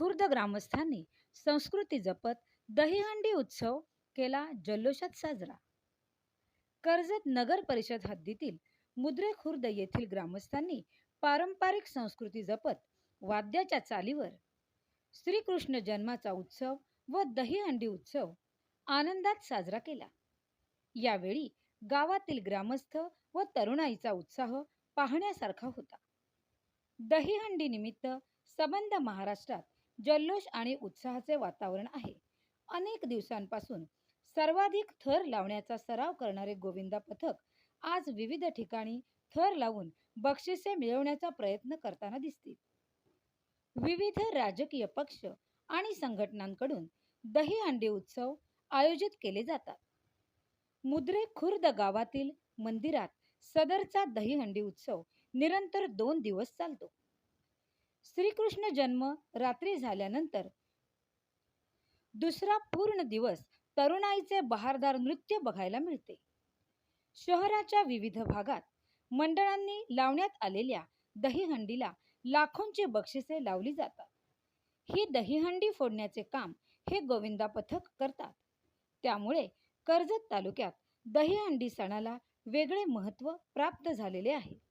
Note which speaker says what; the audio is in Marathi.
Speaker 1: खुर्द ग्रामस्थांनी संस्कृती जपत दहीहंडी उत्सव केला जल्लोषात साजरा. कर्जत नगर परिषद हद्दीतील मुद्रे खुर्द येथील ग्रामस्थांनी पारंपरिक संस्कृती जपत वाद्याच्या चालीवर श्रीकृष्ण जन्माचा उत्सव व दहीहंडी उत्सव आनंदात साजरा केला. यावेळी गावातील ग्रामस्थ व तरुणाईचा उत्साह पाहण्यासारखा होता. दहीहंडी निमित्त सबंध महाराष्ट्रात जल्लोष आणि उत्साहाचे वातावरण आहे. अनेक दिवसांपासून सर्वाधिक थर लावण्याचा सराव करणारे गोविंदा पथक आज विविध ठिकाणी थर लावून बक्षिसे मिळवण्याचा प्रयत्न करताना दिसतील. विविध राजकीय पक्ष आणि संघटनांकडून दहीहंडी उत्सव आयोजित केले जातात. मुद्रे खुर्द गावातील मंदिरात सदरचा दहीहंडी उत्सव निरंतर दोन दिवस चालतो. श्रीकृष्ण जन्म रात्री झाल्यानंतर. दुसरा पूर्ण दिवस तरुणाईचे बहारदार नृत्य बघायला मिळते. शहराच्या विविध भागात मंडळांनी लावण्यात आलेल्या दहीहंडीला लाखोंची बक्षिसे लावली जातात. ही दहीहंडी फोडण्याचे काम हे गोविंदा पथक करतात. त्यामुळे कर्जत तालुक्यात दहीहंडी सणाला वेगळे महत्त्व प्राप्त झालेले आहे.